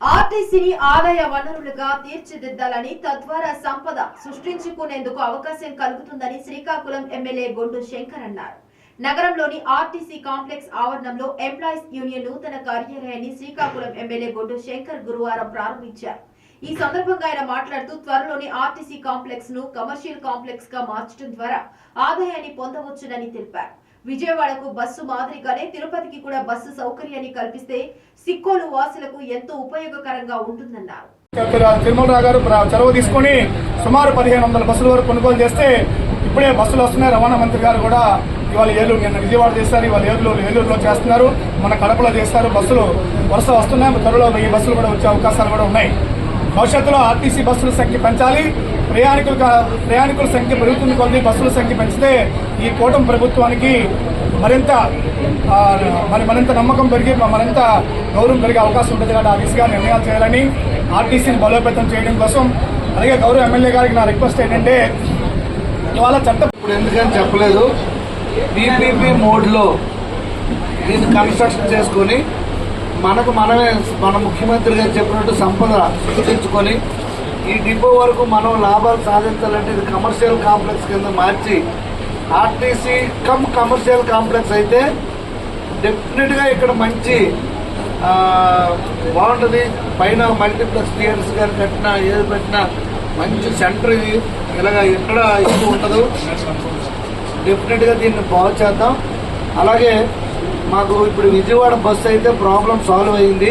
ఆర్టీసీని ఆదాయ వనరులుగా తీర్చిదిద్దాలని తద్వారా సంపద సృష్టించుకునేందుకు అవకాశం కలుగుతుందని శ్రీకాకుళం ఎమ్మెల్యే గొండు శంకర్ అన్నారు. నగరంలోని ఆర్టీసీ కాంప్లెక్స్ ఆవరణంలో ఎంప్లాయీస్ యూనియన్ నూతన కార్యాలయాన్ని శ్రీకాకుళం ఎమ్మెల్యే గొండు శంకర్ గురువారం ప్రారంభించారు. ఈ సందర్భంగా ఆయన మాట్లాడుతూ త్వరలోని ఆర్టీసీ కాంప్లెక్స్ను కమర్షియల్ కాంప్లెక్స్గా మార్చడం ద్వారా ఆదాయాన్ని పొందవచ్చునని తెలిపారు. విజయవాడకు బస్సు మాదిరిగానే తిరుపతికి కూడా బస్సు సౌకర్యాన్ని కల్పిస్తే సిక్కోలు వాసులకు ఎంతో ఉపయోగకరంగా ఉంటుందన్నారు. తిరుమల గారు చొరవ తీసుకొని సుమారు పదిహేను వందల బస్సుల వరకు కొనుగోలు చేస్తే ఇప్పుడే బస్సులు వస్తున్నాయి. రవాణా మంత్రి గారు కూడా ఇవాళ ఏలూరు నిన్న విజయవాడ చేస్తారు. ఇవాళ ఏలూరు ఏలూరులో చేస్తున్నారు. మన కడపలో చేస్తారు. బస్సులు వరుస వస్తున్నాయి. త్వరలో ఈ బస్సులు కూడా వచ్చే అవకాశాలు కూడా ఉన్నాయి. భవిష్యత్తులో ఆర్టీసీ బస్సుల సంఖ్య పెంచాలి. ప్రయాణికుల ప్రయాణికుల సంఖ్య పెరుగుతుంది కొద్ది బస్సుల సంఖ్య పెంచితే ఈ కూటమి ప్రభుత్వానికి మరింత మరి మరింత నమ్మకం పెరిగి మరింత గౌరవం పెరిగే అవకాశం ఉంటుంది కాబట్టి ఆ దిశగా నిర్ణయాలు చేయాలని ఆర్టీసీని బలోపేతం చేయడం కోసం అలాగే గౌరవ ఎమ్మెల్యే గారికి నా రిక్వెస్ట్ ఏంటంటే ఇవాళ చట్టం ఇప్పుడు ఎందుకని చెప్పలేదు? పీపీపీ మోడ్లో దీన్ని కన్స్ట్రక్షన్ చేసుకొని మనకు మనమే మన ముఖ్యమంత్రి గారు చెప్పినట్టు సంపద సృష్టించుకొని ఈ డిపో వరకు మనం లాభాలు సాధించాలంటే ఇది కమర్షియల్ కాంప్లెక్స్ కింద మార్చి ఆర్టీసీ కమ్ కమర్షియల్ కాంప్లెక్స్ అయితే డెఫినెట్గా ఇక్కడ మంచి బాగుంటుంది. పైన మల్టీప్లెక్స్ థియేటర్స్ కానీ కట్టినా ఏది పెట్టినా మంచి సెంటర్ ఇది. ఇలాగ ఎక్కడ ఎక్కువ ఉండదు. డెఫినెట్గా దీన్ని బాగు చేద్దాం. అలాగే మాకు ఇప్పుడు విజయవాడ బస్సు అయితే ప్రాబ్లం సాల్వ్ అయింది.